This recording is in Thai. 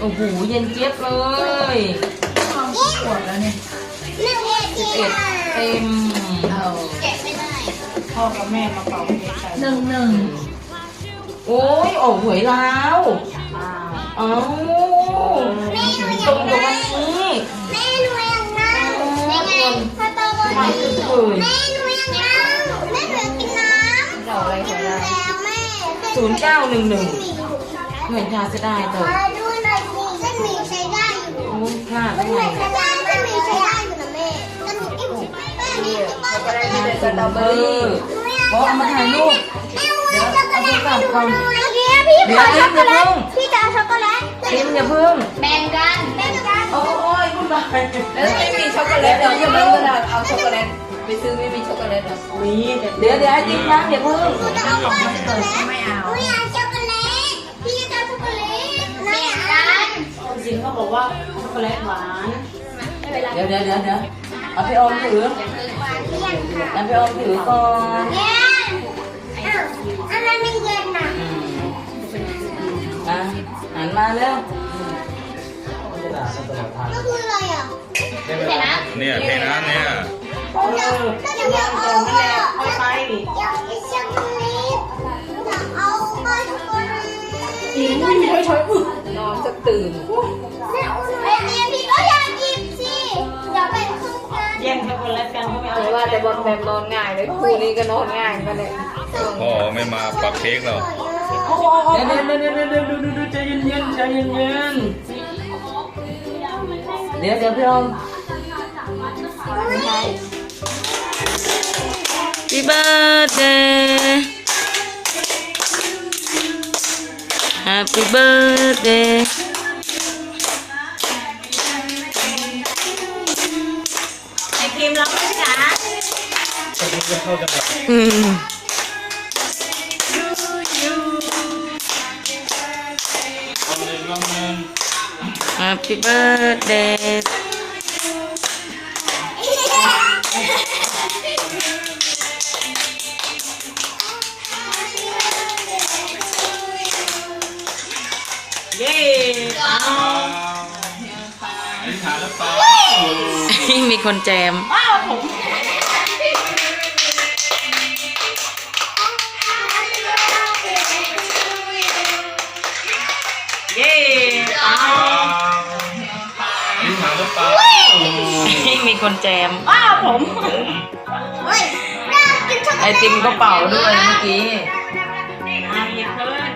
โอ้โห เย็นเจี๊ยบเลยขวดแล้วเนี่ยสิบเอ็ดเต็มพ่อกับแม่มาเป่าเค้กกันหนึ่งหนึ่งโอ้ยโอ้หวยแล้วอ้าวเอ้าตรงกับวันนี้มาถึงเลยเรา ศูนย์เก้าหนึ่งหนึ่งเหมือนชาจะได้แต่ดูหน่อยสิเส้นหมี่ใช้ได้อยู่โอ้พลาดมัได้นเหไงมือนกันได้เส้นหมี่ใช้ได้อยู่นะแม่เส้นหมี่อิ่มแม่นี่คือป้าจะได้ไม่ได้สตรอเบอรี่โอ้เอามาถ่ายรูปเดี๋ยวเอาไปก่อนก่อนเมื่อกี้พี่เดี๋ขยวอช็อกโกแลตเดี๋ยวพี่จะเอาช็อกโกแลตพิมอย่าพึ่ง แบ่งกันแบ่งกันโอ้ ยคุณบายแล้วไม่มีช็อกโกแลตเรายังไม่กระดาษเอาช็อกโกแลตไปซื้อไม่มีช็อกโกแลตหรอมีเดี๋ยวเดี๋ยวไอติ๊กนะอย่าพึ่งหนูจะเอาช็อกโกแลตไม่เอาหนูอาช็อกโกแลตพี่จะเอาช็อกโกแลตแบ่งกันจริงเขาบอกว่าช็อกโกแลตหวานเดี๋ยวเดี๋ยวเดี๋ยวเดี๋ยวเอาพี่ออมถือเอาพี่ออมถือก่อนอันนั้นไม่เย็นนะอะหันมาเร็ว ก็คืออะไรอะเนี่ยเทน้ำเนี่ยผมอยากก็ยังอยากเอาอะค่อยไปอยากกินช็อกโกแลตอยากเอาก็ช็อกโกแลตกินไม่มีใครใช้อึนอนจะตื่นแม่อุ่นไอเดียพี่ก็อยากกินสิเดี๋ยวแบ่งครึ่งกันแย่งช็อกโกแลตกันเขาไม่เอาว่าแต่บอลแบบนอนง่ายเลยคู่นี้ก็นอนง่ายกันเลยพ่อไม่มาปักเค้กหรอกเดี๋ยวเดี๋ยวเดี๋ยวเดี๋ยวเดี๋ยวเดี๋ยวเดี๋ยวใจเย็นเย็นๆใจเย็นเย็นๆ เดี๋ยวเดี๋ยวพี่ออม Happy birthday Happy birthday ไอครีมเราไม่ใช่อืม Happy birthday เย้มีคนแจมเย้เอา คนแจมอ้าวผมไอติมก็เป่าด้วยเมื่อกี้ มาหยิบเลย